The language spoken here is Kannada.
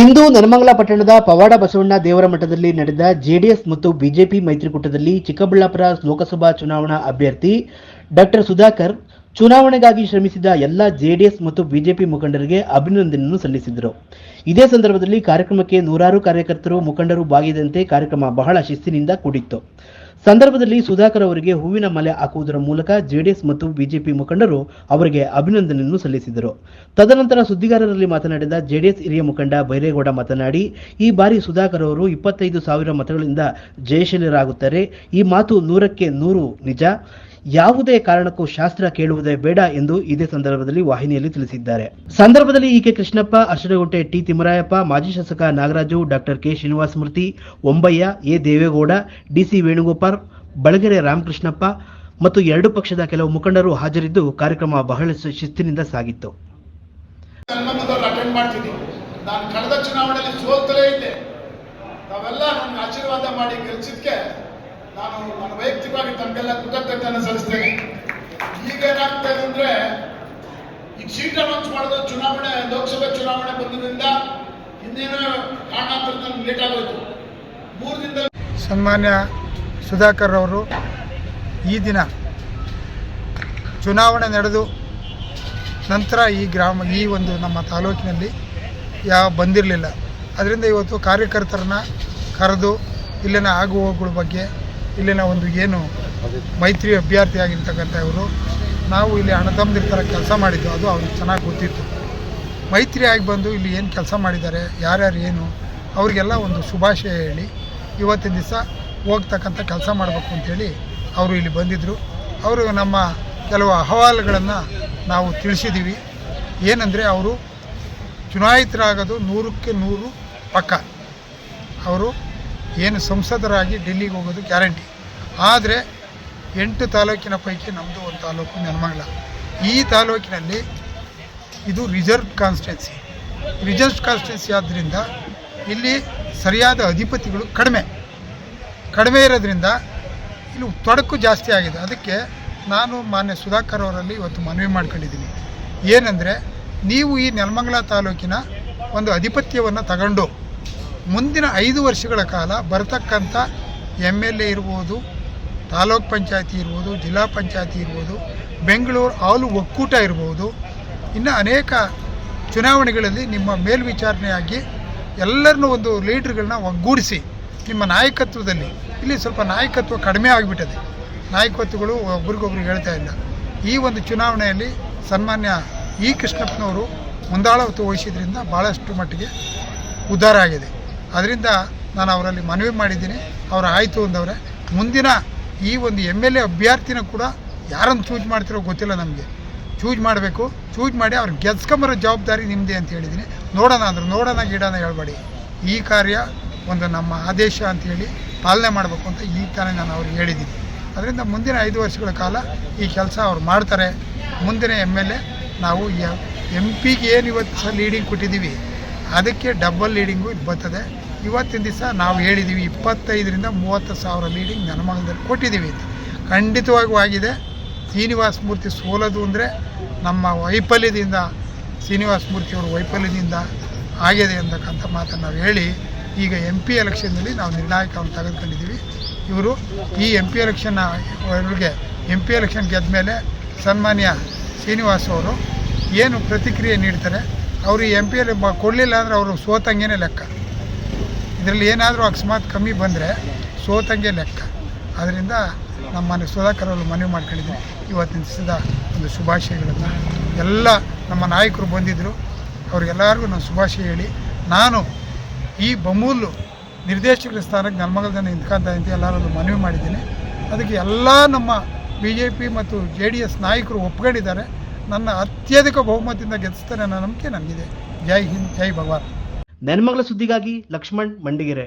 ಇಂದು ನೆಲಮಂಗಲ ಪಟ್ಟಣದ ಪವಾಡ ಬಸವಣ್ಣ ದೇವರ ಮಠದಲ್ಲಿ ನಡೆದ ಜೆಡಿಎಸ್ ಮತ್ತು ಬಿಜೆಪಿ ಮೈತ್ರಿಕೂಟದಲ್ಲಿ ಚಿಕ್ಕಬಳ್ಳಾಪುರ ಲೋಕಸಭಾ ಚುನಾವಣಾ ಅಭ್ಯರ್ಥಿ ಡಾಕ್ಟರ್ ಸುಧಾಕರ್ ಚುನಾವಣೆಗಾಗಿ ಶ್ರಮಿಸಿದ ಎಲ್ಲ ಜೆಡಿಎಸ್ ಮತ್ತು ಬಿಜೆಪಿ ಮುಖಂಡರಿಗೆ ಅಭಿನಂದನೆಯನ್ನು ಸಲ್ಲಿಸಿದರು. ಇದೇ ಸಂದರ್ಭದಲ್ಲಿ ಕಾರ್ಯಕ್ರಮಕ್ಕೆ ನೂರಾರು ಕಾರ್ಯಕರ್ತರು ಮುಖಂಡರು ಭಾಗಿಯಾದಂತೆ ಕಾರ್ಯಕ್ರಮ ಬಹಳ ಶಿಸ್ತಿನಿಂದ ಕೂಡಿತ್ತು. ಸಂದರ್ಭದಲ್ಲಿ ಸುಧಾಕರ್ ಅವರಿಗೆ ಹೂವಿನ ಮಲೆ ಹಾಕುವುದರ ಮೂಲಕ ಜೆಡಿಎಸ್ ಮತ್ತು ಬಿಜೆಪಿ ಮುಖಂಡರು ಅವರಿಗೆ ಅಭಿನಂದನೆಯನ್ನು ಸಲ್ಲಿಸಿದರು. ತದನಂತರ ಸುದ್ದಿಗಾರರಲ್ಲಿ ಮಾತನಾಡಿದ ಜೆಡಿಎಸ್ ಹಿರಿಯ ಮುಖಂಡ ಬೈರೇಗೌಡ ಮಾತನಾಡಿ, ಈ ಬಾರಿ ಸುಧಾಕರ್ ಅವರು ಇಪ್ಪತ್ತೈದು ಸಾವಿರ ಮತಗಳಿಂದ ಜಯಶೀಲರಾಗುತ್ತಾರೆ. ಈ ಮಾತು ನೂರಕ್ಕೆ ನೂರು ನಿಜ. ಯಾವುದೇ ಕಾರಣಕ್ಕೂ ಶಾಸ್ತ್ರ ಕೇಳುವುದೇ ಬೇಡ ಎಂದು ಇದೇ ಸಂದರ್ಭದಲ್ಲಿ ವಾಹಿನಿಯಲ್ಲಿ ತಿಳಿಸಿದ್ದಾರೆ. ಸಂದರ್ಭದಲ್ಲಿ ಈಕೆ ಕೃಷ್ಣಪ್ಪ ಅಷ್ಟರಗುಂಟೆ ಟಿ ತಿಮ್ಮರಾಯಪ್ಪ, ಮಾಜಿ ಶಾಸಕ Nagaraju, doctor K Srinivasamurthy Ombayya, A Devegowda, DC Venugopal Balagere Ramakrishnappa ಮತ್ತು ಎರಡು ಪಕ್ಷದ ಕೆಲವು ಮುಖಂಡರು ಹಾಜರಿದ್ದು ಕಾರ್ಯಕ್ರಮ ಬಹಳ ಶಿಸ್ತಿನಿಂದ ಸಾಗಿತ್ತು. ಮಾಡಿ ಗೆಲ್ಸಿದ್ಕೆ ನಾನು ನನ್ನ ವೈಯಕ್ತಿಕವಾಗಿ ತಮಗೆಲ್ಲ ಕೃತಜ್ಞತೆಯನ್ನು ಸಲ್ಲಿಸ್ತೇನೆ. ಈಗ ಏನಾಗ್ತಾ ಇದೆ ಅಂದ್ರೆ ಈಗ ಸೀಟ್ ಅನೌನ್ಸ್ ಮಾಡಿದ ಚುನಾವಣೆ, ಲೋಕಸಭೆ ಚುನಾವಣೆ ಬಂದಿದ್ದರಿಂದ ಇನ್ನೇನೋ ಕಾರಣಾಂತರ ಲೇಟ್ ಆಗೋಯ್ತು. ಮೂರು ದಿನದ ಸನ್ಮಾನ್ಯ ಸುಧಾಕರ್ ಅವರು, ಈ ದಿನ ಚುನಾವಣೆ ನಡೆದು ನಂತರ ಈ ಗ್ರಾಮ, ಈ ಒಂದು ನಮ್ಮ ತಾಲೂಕಿನಲ್ಲಿ ಯಾವ ಬಂದಿರಲಿಲ್ಲ. ಅದರಿಂದ ಇವತ್ತು ಕಾರ್ಯಕರ್ತರನ್ನ ಕರೆದು ಇಲ್ಲಿನ ಆಗುಹೋಗುಗಳ ಬಗ್ಗೆ ಇಲ್ಲಿನ ಒಂದು ಏನು ಮೈತ್ರಿ ಅಭ್ಯರ್ಥಿ ಇವರು, ನಾವು ಇಲ್ಲಿ ಹಣ ಥರ ಕೆಲಸ ಮಾಡಿದ್ದು, ಅದು ಅವ್ರಿಗೆ ಚೆನ್ನಾಗಿ ಗೊತ್ತಿತ್ತು. ಮೈತ್ರಿ ಆಗಿ ಬಂದು ಇಲ್ಲಿ ಏನು ಕೆಲಸ ಮಾಡಿದ್ದಾರೆ, ಯಾರ್ಯಾರು ಏನು, ಅವರಿಗೆಲ್ಲ ಒಂದು ಶುಭಾಶಯ ಹೇಳಿ, ಇವತ್ತಿನ ದಿವಸ ಹೋಗ್ತಕ್ಕಂಥ ಕೆಲಸ ಮಾಡಬೇಕು ಅಂತೇಳಿ ಅವರು ಇಲ್ಲಿ ಬಂದಿದ್ದರು ಅವರು ನಮ್ಮ ಕೆಲವು ಅಹವಾಲುಗಳನ್ನು ನಾವು ತಿಳಿಸಿದ್ದೀವಿ ಏನಂದರೆ ಅವರು ಚುನಾಯಿತರಾಗೋದು ನೂರಕ್ಕೆ ನೂರು ಪಕ್ಕ. ಅವರು ಏನು ಸಂಸದರಾಗಿ ಡೆಲ್ಲಿಗೆ ಹೋಗೋದು ಗ್ಯಾರಂಟಿ. ಆದರೆ ಎಂಟು ತಾಲೂಕಿನ ಪೈಕಿ ನಮ್ಮದು ಒಂದು ತಾಲೂಕು ನೆಲಮಂಗಲ. ಈ ತಾಲೂಕಿನಲ್ಲಿ ಇದು ರಿಸರ್ವ್ ಕಾನ್ಸ್ಟಿಟ್ಯೂನ್ಸಿ ರಿಸರ್ವ್ ಕಾನ್ಸ್ಟಿಟ್ಯೂನ್ಸಿ ಆದ್ದರಿಂದ ಇಲ್ಲಿ ಸರಿಯಾದ ಅಧಿಪತಿಗಳು ಕಡಿಮೆ. ಕಡಿಮೆ ಇರೋದ್ರಿಂದ ಇಲ್ಲಿ ತೊಡಕು ಜಾಸ್ತಿ ಆಗಿದೆ. ಅದಕ್ಕೆ ನಾನು ಮಾನ್ಯ ಸುಧಾಕರ್ ಅವರಲ್ಲಿ ಇವತ್ತು ಮನವಿ ಮಾಡ್ಕೊಂಡಿದ್ದೀನಿ. ಏನಂದರೆ ನೀವು ಈ ನೆಲಮಂಗಲ ತಾಲೂಕಿನ ಒಂದು ಅಧಿಪತ್ಯವನ್ನು ತಗೊಂಡು ಮುಂದಿನ ಐದು ವರ್ಷಗಳ ಕಾಲ ಬರತಕ್ಕಂಥ ಎಂ ಎಲ್ ಎ ಇರ್ಬೋದು, ತಾಲೂಕ್ ಪಂಚಾಯತಿ ಇರ್ಬೋದು, ಜಿಲ್ಲಾ ಪಂಚಾಯತಿ ಇರ್ಬೋದು, ಬೆಂಗಳೂರು ಹಾಲು ಒಕ್ಕೂಟ ಇರ್ಬೋದು. ಇನ್ನು ಅನೇಕ ಚುನಾವಣೆಗಳಲ್ಲಿ ನಿಮ್ಮ ಮೇಲ್ವಿಚಾರಣೆಯಾಗಿ ಎಲ್ಲರನ್ನೂ ಒಂದು ಲೀಡ್ರ್ಗಳನ್ನ ಒಗ್ಗೂಡಿಸಿ ನಿಮ್ಮ ನಾಯಕತ್ವದಲ್ಲಿ. ಇಲ್ಲಿ ಸ್ವಲ್ಪ ನಾಯಕತ್ವ ಕಡಿಮೆ ಆಗಿಬಿಟ್ಟಿದೆ. ನಾಯಕತ್ವಗಳು ಒಬ್ರಿಗೊಬ್ರಿಗೆ ಹೇಳ್ತಾ ಇಲ್ಲ. ಈ ಒಂದು ಚುನಾವಣೆಯಲ್ಲಿ ಸನ್ಮಾನ್ಯ ಇ ಕೃಷ್ಣಪ್ಪನವರು ಮುಂದಾಳತ್ವ ವಹಿಸಿದ್ರಿಂದ ಭಾಳಷ್ಟು ಮಟ್ಟಿಗೆ ಉದ್ಧಾರ ಆಗಿದೆ. ಅದರಿಂದ ನಾನು ಅವರಲ್ಲಿ ಮನವಿ ಮಾಡಿದ್ದೀನಿ. ಅವರು ಆಯಿತು ಅಂದವ್ರೆ. ಮುಂದಿನ ಈ ಒಂದು ಎಂ ಎಲ್ ಎ ಅಭ್ಯರ್ಥಿನ ಕೂಡ ಯಾರನ್ನು ಚೂಸ್ ಮಾಡ್ತಿರೋ ಗೊತ್ತಿಲ್ಲ ನಮಗೆ. ಚೂಸ್ ಮಾಡಬೇಕು. ಚೂಸ್ ಮಾಡಿ ಅವ್ರು ಗೆದ್ಸ್ಕೊಂಬರೋ ಜವಾಬ್ದಾರಿ ನಿಮ್ಮದೇ ಅಂತ ಹೇಳಿದ್ದೀನಿ. ನೋಡೋಣ ಅಂದ್ರೆ ನೋಡೋಣ ಗಿಡನ ಹೇಳ್ಬೇಡಿ. ಈ ಕಾರ್ಯ ಒಂದು ನಮ್ಮ ಆದೇಶ ಅಂತೇಳಿ ಪಾಲನೆ ಮಾಡಬೇಕು ಅಂತ ಈ ತಾನೇ ನಾನು ಅವ್ರಿಗೆ ಹೇಳಿದ್ದೀನಿ. ಅದರಿಂದ ಮುಂದಿನ ಐದು ವರ್ಷಗಳ ಕಾಲ ಈ ಕೆಲಸ ಅವ್ರು ಮಾಡ್ತಾರೆ. ಮುಂದಿನ ಎಂ ಎಲ್ ಎ ನಾವು ಎಂ ಪಿಗೆ ಏನು ಇವತ್ತು ಸಹ ಲೀಡಿಂಗ್ ಕೊಟ್ಟಿದ್ದೀವಿ. ಅದಕ್ಕೆ ಡಬಲ್ ಲೀಡಿಂಗು ಇದು ಬರ್ತದೆ ಇವತ್ತಿನ ದಿವಸ ನಾವು ಹೇಳಿದ್ದೀವಿ ಇಪ್ಪತ್ತೈದರಿಂದ ಮೂವತ್ತು ಸಾವಿರ ಲೀಡಿಂಗ್ ನೆಲಮಂಗಲದಲ್ಲಿ ಕೊಟ್ಟಿದ್ದೀವಿ ಅಂತ. ಖಂಡಿತವಾಗೂ ಆಗಿದೆ. ಶ್ರೀನಿವಾಸ ಮೂರ್ತಿ ಸೋಲೋದು ಅಂದರೆ ನಮ್ಮ ವೈಫಲ್ಯದಿಂದ, ಶ್ರೀನಿವಾಸ ಮೂರ್ತಿಯವರು ವೈಫಲ್ಯದಿಂದ ಆಗಿದೆ ಅಂತಕ್ಕಂಥ ಮಾತನ್ನು ನಾವು ಹೇಳಿ, ಈಗ ಎಂ ಪಿ ಎಲೆಕ್ಷನ್ನಲ್ಲಿ ನಾವು ನಿರ್ಣಾಯಕವನ್ನು ತೆಗೆದುಕೊಂಡಿದ್ದೀವಿ. ಇವರು ಈ ಎಂ ಪಿ ಎಲೆಕ್ಷನ್ನ ಅವರಿಗೆ ಎಂ ಪಿ ಎಲೆಕ್ಷನ್ ಗೆದ್ದ ಮೇಲೆ ಸನ್ಮಾನ್ಯ ಶ್ರೀನಿವಾಸ್ ಅವರು ಏನು ಪ್ರತಿಕ್ರಿಯೆ ನೀಡ್ತಾರೆ? ಅವರು ಎಂ ಪಿ ಎಲ್ ಕೊಡಲಿಲ್ಲ ಅಂದರೆ ಅವರು ಸೋತಂಗೇನೆ ಲೆಕ್ಕ. ಇದರಲ್ಲಿ ಏನಾದರೂ ಅಕಸ್ಮಾತ್ ಕಮ್ಮಿ ಬಂದರೆ ಸೋತಂಗೆ ಲೆಕ್ಕ. ಅದರಿಂದ ನಮ್ಮ ಮನೆ ಸುಧಾಕರ್ ಅವರು ಮನವಿ ಮಾಡ್ಕೊಂಡಿದ್ದೀನಿ ಇವತ್ತಿನ ದಿವಸದ ಒಂದು ಶುಭಾಶಯಗಳನ್ನು. ಎಲ್ಲ ನಮ್ಮ ನಾಯಕರು ಬಂದಿದ್ದರು ಅವ್ರಿಗೆಲ್ಲರಿಗೂ ನಾನು ಶುಭಾಶಯ ಹೇಳಿ. ನಾನು ಈ ಬಮೂಲು ನಿರ್ದೇಶಕರ ಸ್ಥಾನಕ್ಕೆ ನನ್ನ ಮಗಳನ್ನ ನಿಂತ್ಕೊಂತ ಅಂತ ಎಲ್ಲರಲ್ಲೂ ಮನವಿ ಮಾಡಿದ್ದೀನಿ. ಅದಕ್ಕೆ ಎಲ್ಲ ನಮ್ಮ ಬಿ ಜೆ ಪಿ ಮತ್ತು ಜೆ ಡಿ ಎಸ್ ನಾಯಕರು ಒಪ್ಕೊಂಡಿದ್ದಾರೆ. ನನ್ನ ಅತ್ಯಧಿಕ ಬಹುಮತದಿಂದ ಗೆಲ್ಲಿಸ್ತಾರೆ ಅನ್ನೋ ನಂಬಿಕೆ ನನಗಿದೆ ಜೈ ಹಿಂದ್, ಜೈ ಭಗವಾನ್. ನೆನ್ಮಗಳ ಸುದ್ದಿಗಾಗಿ ಲಕ್ಷ್ಮಣ್ ಮಂಡಿಗೆರೆ.